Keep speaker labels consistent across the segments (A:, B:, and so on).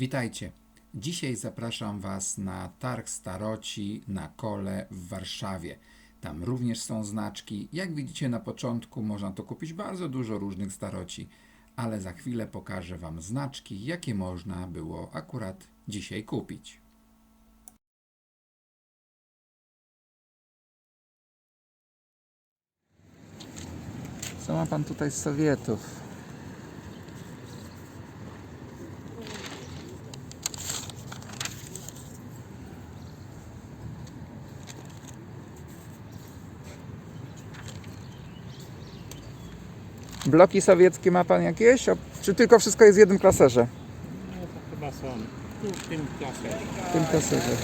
A: Witajcie. Dzisiaj zapraszam Was na targ staroci na kole w Warszawie. Tam również są znaczki. Jak widzicie na początku można to kupić bardzo dużo różnych staroci, ale za chwilę pokażę Wam znaczki, jakie można było akurat dzisiaj kupić. Co ma Pan tutaj z Sowietów? Bloki sowieckie ma Pan jakieś? Czy tylko wszystko jest w jednym klaserze?
B: No to chyba są tu w tym klasie.
A: W tym klaserze.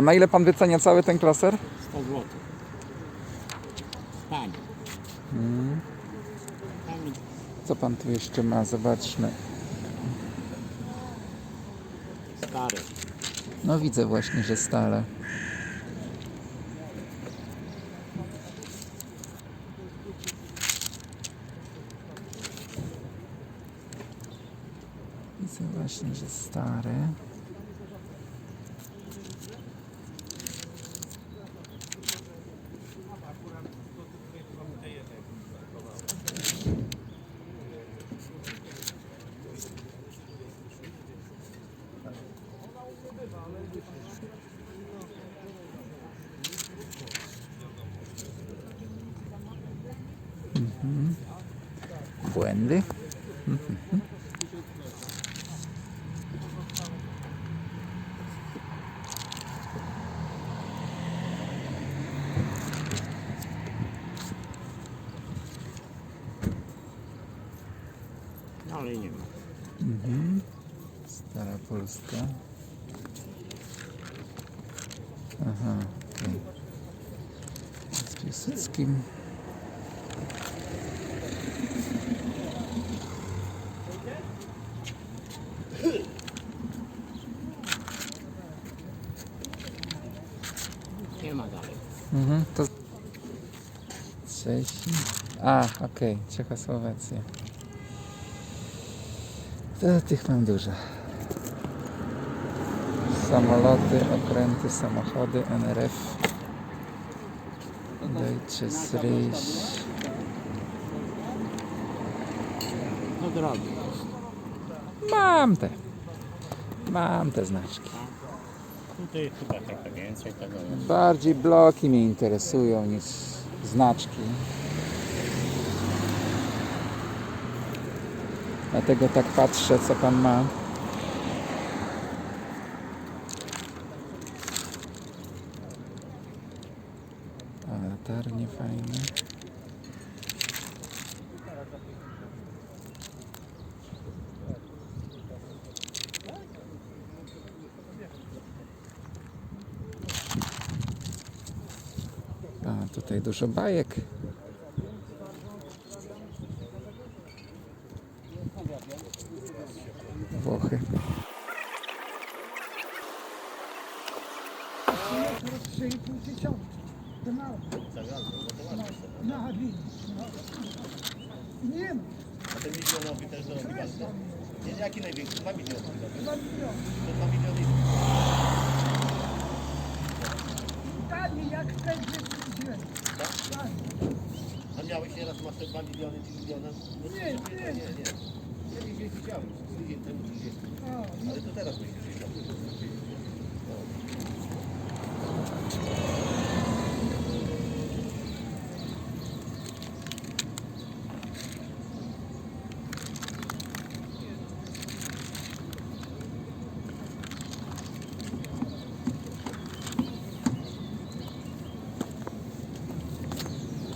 A: A na ile Pan wycenia cały ten klaser?
B: 100 zł. Pani.
A: Co Pan tu jeszcze ma? Zobaczmy.
B: stary.
A: No widzę właśnie, że stale. Widzę właśnie, że stary. Błędy.
B: No ale nie ma.
A: Stara Polska. Aha, okej. Z Piłsudskim.
B: Nie ma dalej.
A: Mhm, to... Czesi. A, okej, Czechosłowacja. To tych mam dużo. Samoloty, okręty, samochody, NRF. Deutsches Reich.
B: No drogi.
A: Mam te. Mam te znaczki.
B: Tutaj chyba trochę więcej tego jest.
A: Bardziej bloki mnie interesują niż znaczki. Dlatego tak patrzę, co pan ma. A latarnie fajne. A tutaj dużo bajek. Włochy.
C: Trzy i pół tysiąca. To mało. Na Hadwinie. Nie ma.
D: A ten milionowy też zrobi bardzo. Nie, jaki największy? 2 miliony.
C: Dwa miliony.
D: To 2 miliony.
C: Taniej jak ten źle. Taniej.
D: A miałeś nieraz masz te 2 miliony czy miliona? No,
C: Nie,
D: nie,
C: nie.
D: nie. Kiedyś gdzieś widziałem, tydzień temu czy gdzieś.
C: O,
D: Ale to teraz myślisz, że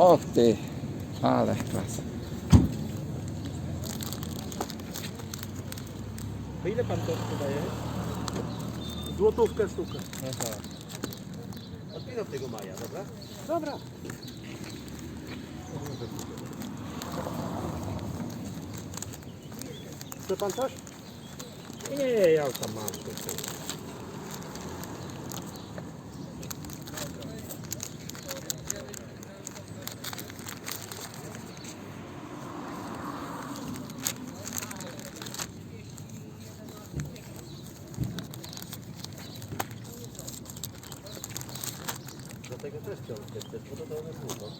A: O ty, ale klas.
D: To ile pan to sprzedaje?
C: Złotówkę sztukę.
D: Aha. A ty minut tego maja, dobra?
C: Dobra. Chce pan coś?
B: Nie, ja już tam mam.
D: Dlatego też chciałem też, bo to to jest długo.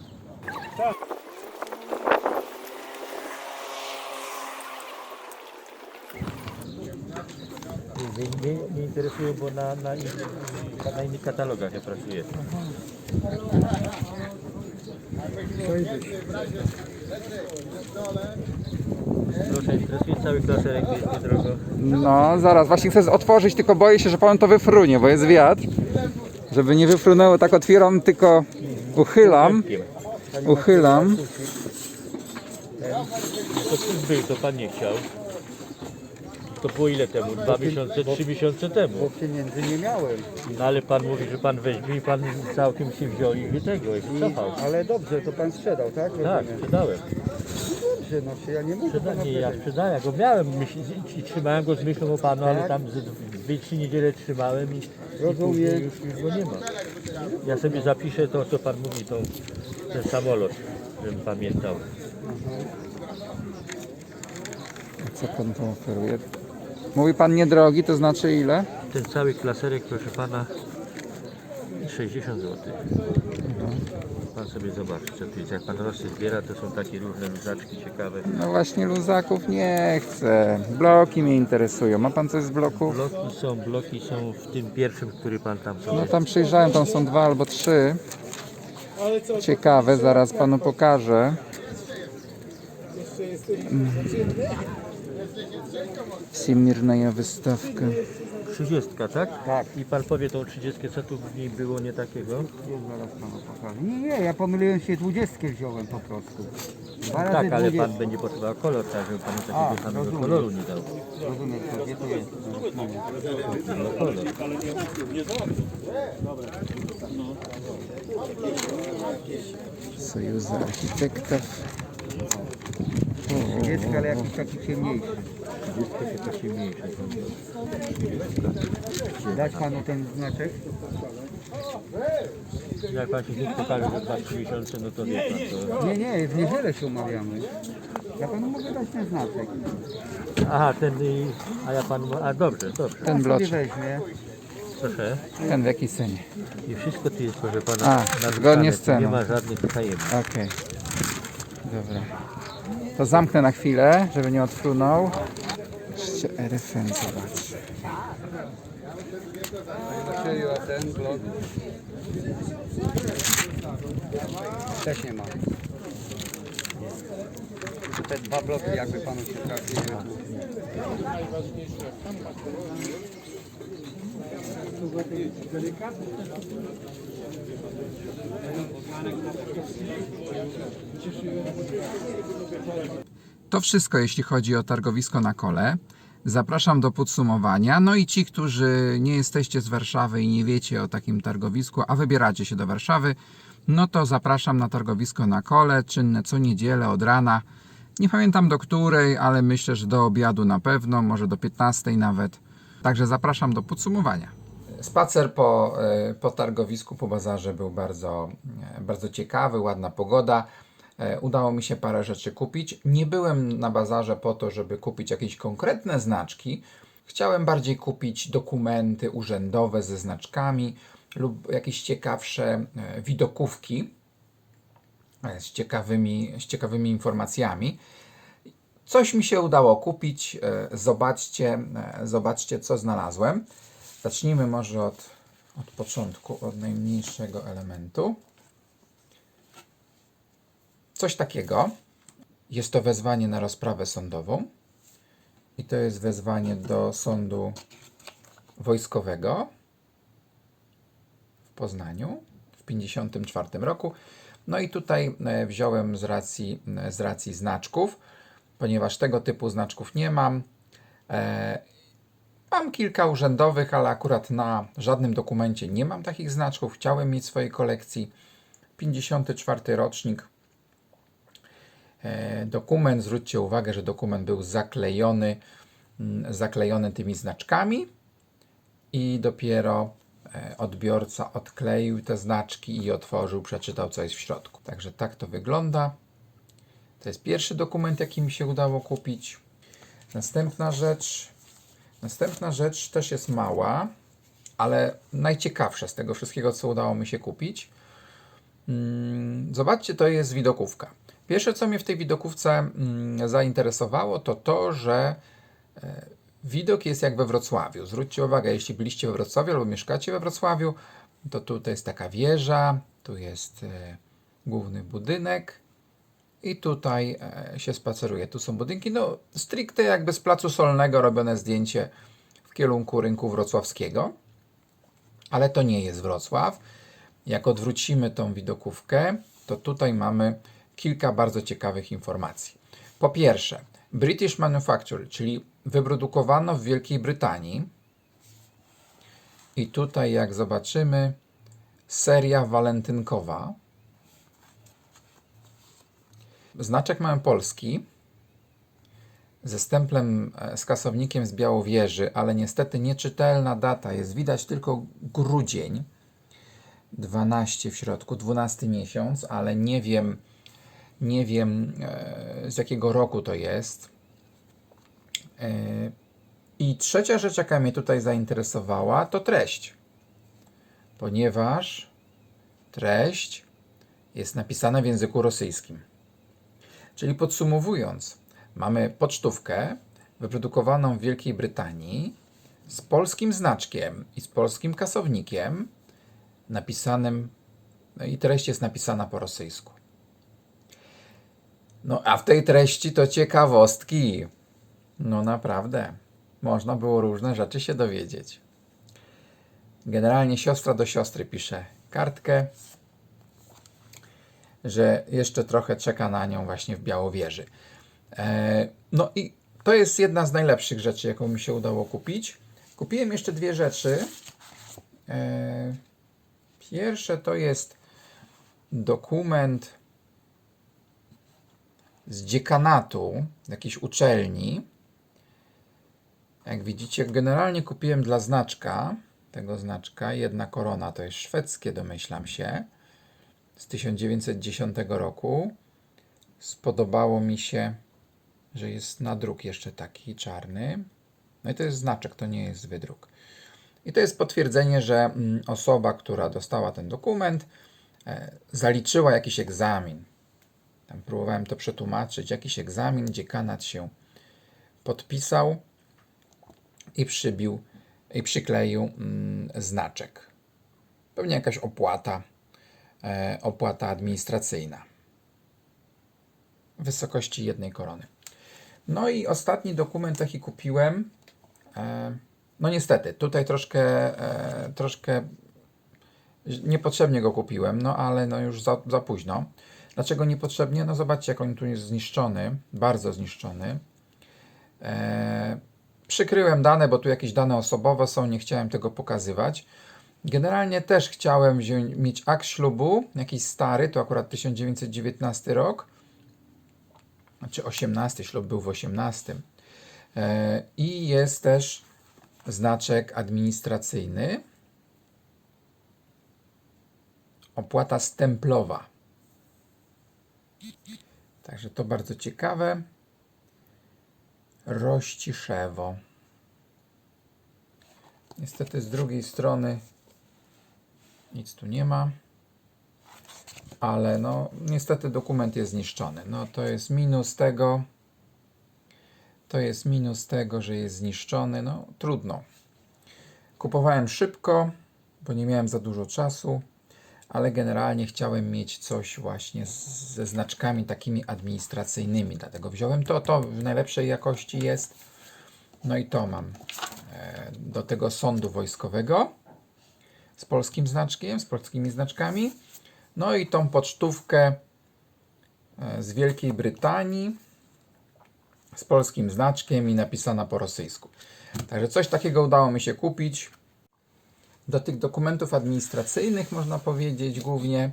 E: Mnie nie interesuje, bo na, na, in, na innych katalogach ja pracuję. Proszę, interesuje cały klaserek, jest niedrogo.
A: No, zaraz, właśnie chcę otworzyć, tylko boję się, że pan to wyfrunie, bo jest wiatr. Żeby nie wyfrunęło, tak otwieram, tylko uchylam. Uchylam.
E: To był, to pan nie chciał. To było ile temu? Dwa miesiące, trzy miesiące temu.
F: Pieniędzy nie miałem,
E: No ale pan mówi, że pan weźmie i pan całkiem się wziął i tego, i cofał.
F: ale dobrze, to pan sprzedał, tak?
E: Tak,
F: Rozumiem.
E: sprzedałem.
F: Dobrze, no czy ja nie mogę pana
E: Sprzedanie, ja
F: wydać.
E: sprzedałem, ja go miałem myśl, i trzymałem go z myślą o panu, ale
F: Tak.
E: tam z dwie, trzy niedziele trzymałem i, i
F: Rozumiem.
E: później już, już go nie ma. Ja sobie zapiszę to, co pan mówi, tą, ten samolot, żebym pamiętał.
A: Co pan tu oferuje? Mówi pan niedrogi, to znaczy ile?
E: Ten cały klaserek, proszę pana, 60 zł. Pan sobie zobaczy, co tu jest. Jak pan rosy zbiera, to są takie różne luzaczki ciekawe.
A: No właśnie luzaków nie chcę. Bloki mnie interesują. Ma pan coś z bloków?
E: Bloki są, bloki są w tym pierwszym, który pan tam sobie...
A: No tam przyjrzałem, tam są dwa albo trzy. Ciekawe, zaraz panu pokażę. Mm. Simirnaja wystawka.
E: 30, tak?
F: Tak.
E: I pan powie tą 30, co tu w niej było nie takiego?
F: Zaraz panu pokażę. Nie, nie, ja pomyliłem się, dwudziestkę wziąłem po prostu. Dwa razy
E: Tak, ale
F: 20.
E: pan będzie potrzebował kolor, tak, żeby panu takiego
F: A,
E: samego
F: rozumiem.
E: koloru nie dał.
F: Rozumiem, to gdzie to jest?
E: No, kolor.
A: Sojuza Architektów.
F: Dwudziestka, ale jakiś taki ciemniejszy.
E: 30 to takie mniejsze.
F: Dać panu ten znaczek?
E: Jak pan się nie pokaże za 2-3 miesiące, no to wie pan to.
F: Nie, nie, w niedzielę się umawiamy. Ja panu mogę dać ten znaczek.
E: Aha, ten, y, a ja panu, a dobrze, dobrze,
A: Ten
F: Pan
A: blocz.
F: sobie weźmie.
E: proszę.
A: Ten w jakiej cenie?
E: I wszystko tu jest, proszę pana,
A: A, zgodnie z ceną.
E: Nie ma żadnych tajemnic.
A: Okej. Dobra. To zamknę na chwilę, żeby nie odfrunął. Jeszcze RFN zobacz.
F: Też nie ma. Te dwa bloki jakby panu się trafiły.
A: To wszystko, jeśli chodzi o targowisko na kole. Zapraszam do podsumowania. No i ci, którzy nie jesteście z Warszawy i nie wiecie o takim targowisku, a wybieracie się do Warszawy, no to zapraszam na targowisko na kole, czynne co niedzielę od rana. Nie pamiętam do której, ale myślę, że do obiadu na pewno, może do 15 nawet. Także zapraszam do podsumowania. Spacer po, e, po targowisku, po bazarze był bardzo, e, bardzo ciekawy, ładna pogoda. E, Udało mi się parę rzeczy kupić. Nie byłem na bazarze po to, żeby kupić jakieś konkretne znaczki. Chciałem bardziej kupić dokumenty urzędowe ze znaczkami lub jakieś ciekawsze widokówki z ciekawymi, z ciekawymi informacjami. Coś mi się udało kupić. E, Zobaczcie, e, zobaczcie co znalazłem. Zacznijmy może od, od początku, od najmniejszego elementu. Coś takiego. Jest to wezwanie na rozprawę sądową. I to jest wezwanie do sądu wojskowego w Poznaniu w 1954 roku. No i tutaj e, wziąłem z racji, z racji znaczków, ponieważ tego typu znaczków nie mam. E, Mam kilka urzędowych, ale akurat na żadnym dokumencie nie mam takich znaczków. Chciałem mieć w swojej kolekcji 54 rocznik. E, Dokument, zwróćcie uwagę, że dokument był zaklejony, mm, zaklejony tymi znaczkami i dopiero e, odbiorca odkleił te znaczki i otworzył, przeczytał, co jest w środku. Także tak to wygląda. To jest pierwszy dokument, jaki mi się udało kupić. Następna rzecz. Następna rzecz też jest mała, ale najciekawsza z tego wszystkiego, co udało mi się kupić. Mm, Zobaczcie, to jest widokówka. Pierwsze, co mnie w tej widokówce mm, zainteresowało, to to, że e, widok jest jak we Wrocławiu. Zwróćcie uwagę, jeśli byliście we Wrocławiu albo mieszkacie we Wrocławiu, to tutaj jest taka wieża, tu jest e, główny budynek i tutaj e, się spaceruje. Tu są budynki, no stricte jakby z Placu Solnego robione zdjęcie w kierunku rynku wrocławskiego, ale to nie jest Wrocław. Jak odwrócimy tą widokówkę, to tutaj mamy kilka bardzo ciekawych informacji. Po pierwsze, British Manufacture, czyli wyprodukowano w Wielkiej Brytanii. I tutaj, jak zobaczymy, seria walentynkowa. Znaczek mamy polski ze stemplem, e, z kasownikiem z Białowieży, ale niestety nieczytelna data. Jest widać tylko grudzień. 12 w środku, 12 miesiąc, ale nie wiem, nie wiem e, z jakiego roku to jest. E, I trzecia rzecz, jaka mnie tutaj zainteresowała, to treść. Ponieważ treść jest napisana w języku rosyjskim. Czyli podsumowując, mamy pocztówkę wyprodukowaną w Wielkiej Brytanii z polskim znaczkiem i z polskim kasownikiem napisanym, no i treść jest napisana po rosyjsku. No a w tej treści to ciekawostki. No naprawdę. Można było różne rzeczy się dowiedzieć. Generalnie siostra do siostry pisze kartkę, że jeszcze trochę czeka na nią właśnie w Białowieży. E, no i to jest jedna z najlepszych rzeczy, jaką mi się udało kupić. Kupiłem jeszcze dwie rzeczy. E, Pierwsze to jest dokument z dziekanatu jakiejś uczelni. Jak widzicie, generalnie kupiłem dla znaczka, tego znaczka, jedna korona, to jest szwedzkie, domyślam się, z 1910 roku. Spodobało mi się, że jest nadruk jeszcze taki czarny. No i to jest znaczek, to nie jest wydruk. I to jest potwierdzenie, że mm, osoba, która dostała ten dokument, e, zaliczyła jakiś egzamin. Tam próbowałem to przetłumaczyć. Jakiś egzamin, dziekanat się podpisał i przybił i przykleił mm, znaczek. Pewnie jakaś opłata, opłata administracyjna w wysokości jednej korony. No i ostatni dokument, jaki kupiłem, e, no niestety, tutaj troszkę, e, troszkę niepotrzebnie go kupiłem, no ale no już za, za późno. Dlaczego niepotrzebnie? No zobaczcie, jak on tu jest zniszczony, bardzo zniszczony. E, przykryłem dane, bo tu jakieś dane osobowe są, nie chciałem tego pokazywać. Generalnie też chciałem wziąć, mieć akt ślubu, jakiś stary, to akurat 1919 rok, znaczy 18, ślub był w 18. E, I jest też znaczek administracyjny, opłata stemplowa. Także to bardzo ciekawe. Rościszewo. Niestety z drugiej strony nic tu nie ma. Ale no, niestety dokument jest zniszczony. No to jest minus tego. To jest minus tego, że jest zniszczony. No trudno. Kupowałem szybko, bo nie miałem za dużo czasu, ale generalnie chciałem mieć coś właśnie z, ze znaczkami takimi administracyjnymi. Dlatego wziąłem to. To w najlepszej jakości jest. No i to mam e, do tego sądu wojskowego z polskim znaczkiem, z polskimi znaczkami. No i tą pocztówkę e, z Wielkiej Brytanii z polskim znaczkiem i napisana po rosyjsku. Także coś takiego udało mi się kupić. Do tych dokumentów administracyjnych, można powiedzieć, głównie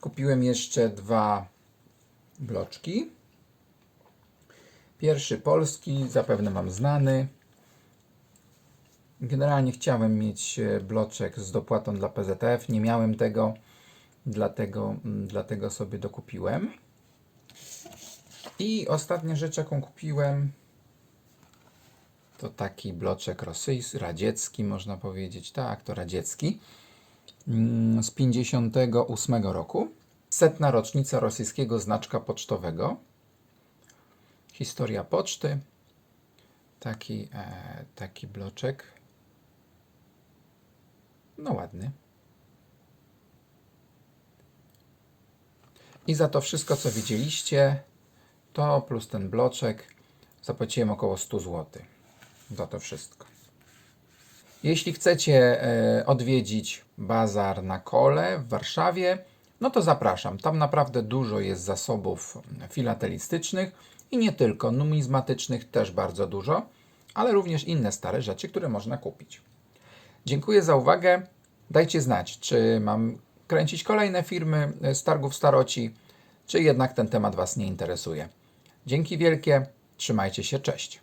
A: kupiłem jeszcze dwa bloczki. Pierwszy polski, zapewne Wam znany. Generalnie chciałem mieć e, bloczek z dopłatą dla PZF, nie miałem tego, dlatego, mm, dlatego sobie dokupiłem. I ostatnia rzecz, jaką kupiłem, to taki bloczek rosyjski, radziecki, można powiedzieć. Tak, to radziecki. Mm, Z 58 roku. Setna rocznica rosyjskiego znaczka pocztowego. Historia poczty. Taki, e, taki bloczek. No ładny. I za to wszystko, co widzieliście, to plus ten bloczek, zapłaciłem około 100 zł. Za to wszystko. Jeśli chcecie e, odwiedzić bazar na kole w Warszawie, no to zapraszam. Tam naprawdę dużo jest zasobów filatelistycznych i nie tylko, numizmatycznych też bardzo dużo, ale również inne stare rzeczy, które można kupić. Dziękuję za uwagę. Dajcie znać, czy mam kręcić kolejne firmy e, z targów staroci, czy jednak ten temat Was nie interesuje. Dzięki wielkie, trzymajcie się, cześć.